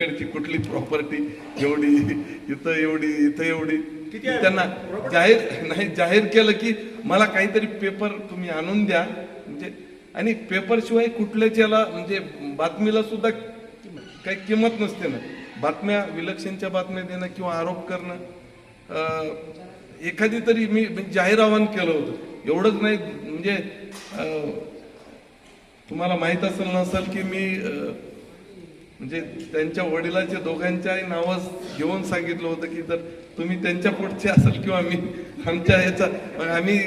कडची कुठली प्रॉपर्टी एवढी इथं एवढी इथं एवढी? त्यांना जाहीर नाही जाहीर केलं की मला काहीतरी पेपर तुम्ही आणून द्या. म्हणजे आणि पेपर शिवाय कुठल्याच याला म्हणजे बातमीला सुद्धा काही किंमत नसते ना. बातम्या विलक्षणच्या बातम्या देणं किंवा आरोप करणं अं, एखादी तरी मी जाहीर आवाहन केलं होतं. एवढंच नाही म्हणजे अं, तुम्हाला माहीत असेल नसेल की मी म्हणजे त्यांच्या वडिलाच्या दोघांच्याही नावास घेऊन सांगितलं होतं की जर तुम्ही त्यांच्या पुढचे असाल किंवा मी आमच्या ह्याचा आम्ही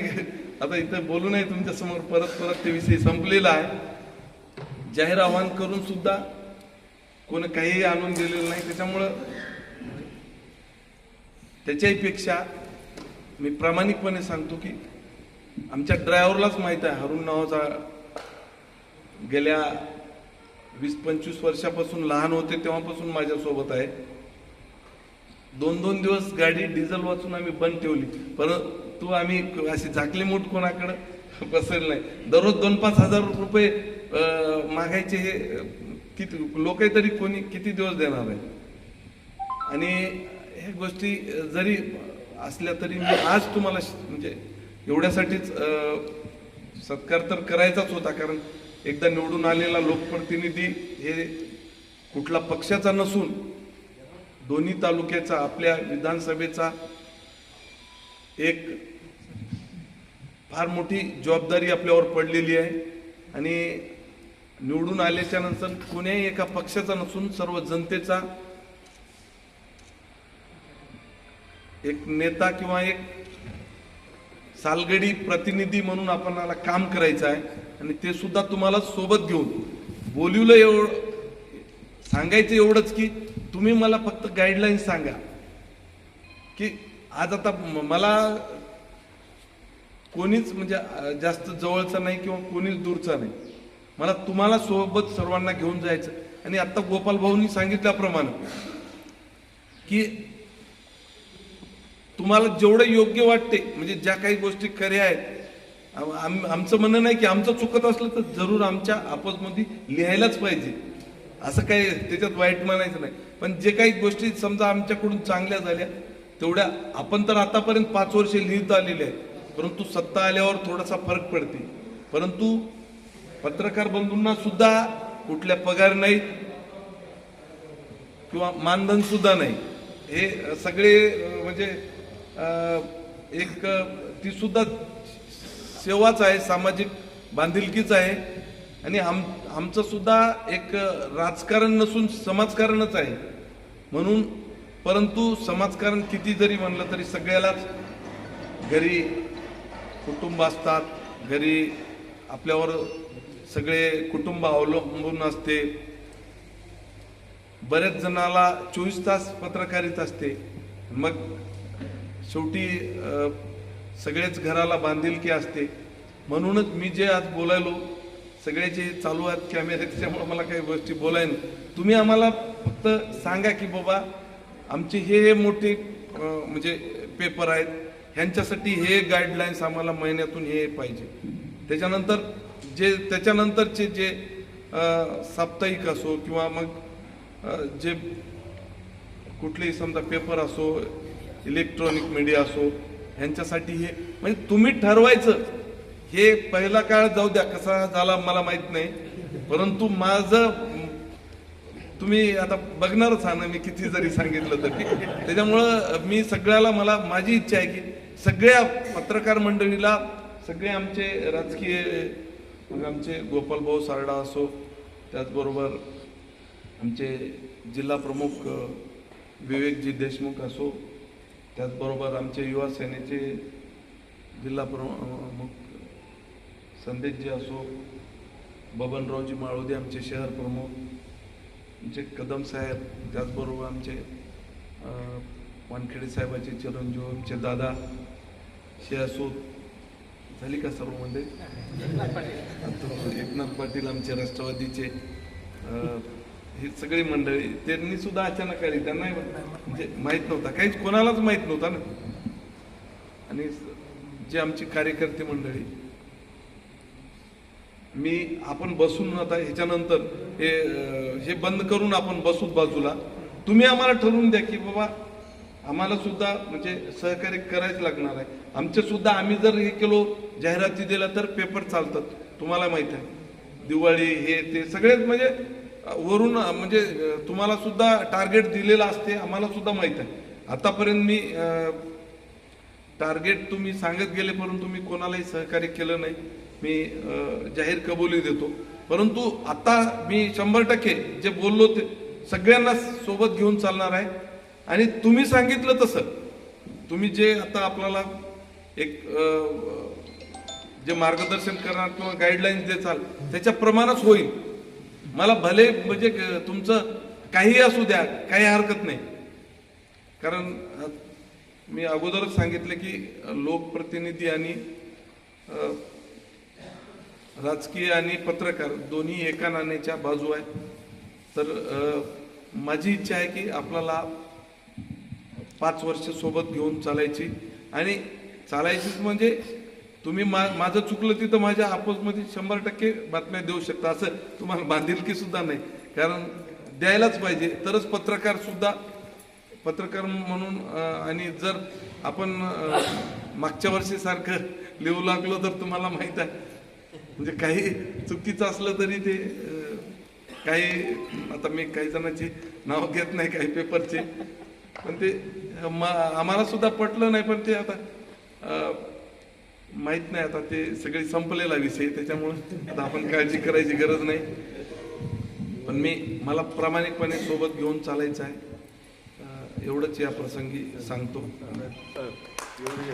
आता इथं बोलू नये तुमच्यासमोर परत परत ते विषय संपलेला आहे. जाहीर आवाहन करून सुद्धा कोण काहीही आणून दिलेलं नाही. त्याच्यामुळं त्याच्याही पेक्षा मी प्रामाणिकपणे सांगतो की आमच्या ड्रायव्हरलाच माहीत आहे हरुण नावाचा गेल्या वीस पंचवीस वर्षापासून लहान होते तेव्हापासून माझ्यासोबत आहे. दोन दोन दिवस गाडी डिझेल वाचून आम्ही बंद ठेवली. परंतु आम्ही अशी झाकली मूठ कोणाकडं? बसेल नाही. दररोज दोन पाच हजार रुपये मागायचे हे किती लोक तरी कोणी किती दिवस देणार आहे? आणि ह्या गोष्टी जरी असल्या तरी मी आज तुम्हाला म्हणजे एवढ्यासाठीच सत्कार तर करायचाच होता कारण एकदा निवडून आलेला लोकप्रतिनिधी हे कुठला पक्षाचा नसून दोन्ही तालुक्याचा आपल्या विधानसभेचा एक फार मोठी जबाबदारी आपल्यावर पडलेली आहे. आणि निवडून आल्याच्यानंतर कुण्याही एका पक्षाचा नसून सर्व जनतेचा एक नेता किंवा एक सालगडी प्रतिनिधी म्हणून आपणाला काम करायचं आहे. आणि ते सुद्धा तुम्हाला सोबत घेऊन. बोलिवलं एवढं सांगायचं एवढंच की तुम्ही मला फक्त गाईडलाईन सांगा. की आज आता मला कोणीच म्हणजे जास्त जवळचा नाही किंवा कोणीच दूरचा नाही. मला तुम्हाला सोबत सर्वांना घेऊन जायचं. आणि आता गोपाल भाऊंनी सांगितल्याप्रमाणे की तुम्हाला जेवढं योग्य वाटते म्हणजे ज्या काही गोष्टी खऱ्या आहेत आम- आमचं म्हणणं नाही की आमचं चुकत असलं तर जरूर आमच्या आपसमध्ये लिहायलाच पाहिजे. असं काही त्याच्यात वाईट म्हणायचं नाही. पण जे काही गोष्टी समजा आमच्याकडून चांगल्या झाल्या तेवढ्या आपण तर आतापर्यंत पाच वर्ष लिहित आलेले आहेत. परंतु सत्ता आल्यावर थोडासा फरक पडते. परंतु पत्रकार बंधूंना सुद्धा कुठल्या पगार नाही किंवा मानधन सुद्धा नाही. हे सगळे म्हणजे एक ती सुद्धा सेवाच आहे सामाजिक बांधिलकीच आहे. आणि आम आमचं सुद्धा एक राजकारण नसून समाजकारणच आहे. म्हणून परंतु समाजकारण किती जरी म्हणलं तरी सगळ्यालाच घरी कुटुंब असतात घरी आपल्यावर सगळे कुटुंब अवलंबून असते. बऱ्याच जणाला चोवीस तास पत्रकारित असते. मग शेवटी सगळेच घराला बांधिलकी असते. म्हणूनच मी जे आज बोलायलो सगळ्याचे चालू आहेत कॅमेरे त्याच्यामुळे मला काही गोष्टी बोलायन तुम्ही आम्हाला फक्त सांगा की बाबा आमचे हे हे मोठे म्हणजे पेपर आहेत ह्यांच्यासाठी हे गाईडलाईन्स आम्हाला महिन्यातून हे पाहिजे. त्याच्यानंतर जे त्याच्यानंतरचे जे साप्ताहिक असो किंवा मग जे कुठलेही समजा पेपर असो इलेक्ट्रॉनिक मीडिया असो ह्यांच्यासाठी हे म्हणजे तुम्ही ठरवायचं. हे पहिला काळ जाऊ द्या. कसा झाला मला माहीत नाही. परंतु माझं तुम्ही आता बघणारच हा ना मी किती जरी सांगितलं तरी. त्याच्यामुळं मी सगळ्याला मला माझी इच्छा आहे की सगळ्या पत्रकार मंडळीला सगळे आमचे राजकीय मग आमचे गोपालभाऊ सारडा असो त्याचबरोबर आमचे जिल्हा प्रमुख विवेकजी देशमुख असो त्याचबरोबर आमचे युवा सेनेचे जिल्हा प्रमुख संदेशजी असो बबनरावजी माळोदे आमचे शहर प्रमुख आमचे कदम साहेब त्याचबरोबर आमचे वानखेडे साहेबाचे चिरंजीव आमचे दादा शे असो झाली का सर्व मंडळी? एकनाथ पाटील. आमचे राष्ट्रवादीचे ही सगळी मंडळी त्यांनी सुद्धा अचानक आली. त्यांना म्हणजे माहीत नव्हता. काहीच कोणालाच माहीत नव्हता ना. आणि जे आमची कार्यकर्ते मंडळी मी आपण बसून आता ह्याच्यानंतर हे हे बंद करून आपण बसूत बाजूला. तुम्ही आम्हाला ठरवून द्या की बाबा आम्हाला सुद्धा म्हणजे सहकार्य करायच लागणार आहे. आमचे सुद्धा आम्ही जर हे केलो जाहिराती दिल्या तर पेपर चालतात. तुम्हाला माहीत आहे. दिवाळी हे ते सगळेच म्हणजे वरून म्हणजे तुम्हाला सुद्धा टार्गेट दिलेलं असते आम्हाला सुद्धा माहीत आहे. आतापर्यंत मी टार्गेट तुम्ही सांगत गेले परंतु मी कोणालाही सहकार्य केलं नाही. मी जाहीर कबुली देतो. परंतु आता मी शंभर टक्के जे बोललो ते सगळ्यांना सोबत घेऊन चालणार आहे. आणि तुम्ही सांगितलं तसं. तुम्ही जे आता आपल्याला एक जे मार्गदर्शन करणार किंवा गाईडलाईन्स देचाल त्याच्या प्रमाणच होईल. मला भले म्हणजे तुमचं काही असू द्या काही हरकत नाही. कारण मी अगोदरच सांगितलं की लोकप्रतिनिधी आणि राजकीय आणि पत्रकार दोन्ही एका नाण्याच्या बाजू आहे. तर माझी इच्छा आहे की आपल्याला पाच वर्ष सोबत घेऊन चालायची. आणि चालायचीच म्हणजे तुम्ही मा माझं चुकलं तिथं माझ्या आपोजमध्ये शंभर टक्के बातम्या देऊ शकता असं तुम्हाला बांधिलकी सुद्धा नाही. कारण द्यायलाच पाहिजे तरच पत्रकार सुद्धा पत्रकार म्हणून आणि जर आपण मागच्या वर्षीसारखं लिहू लागलो तर तुम्हाला माहीत आहे. म्हणजे काही चुकीचं असलं तरी ते काही आता मी काही जणांची नाव घेत नाही काही पेपरचे पण ते आम्हाला सुद्धा पटलं नाही पण ते आता माहीत नाही आता ते सगळे संपलेला विषय त्याच्यामुळे आता आपण काळजी करायची गरज नाही. पण मी मला प्रामाणिकपणे सोबत घेऊन चालायचं आहे. एवढंच या प्रसंगी सांगतो.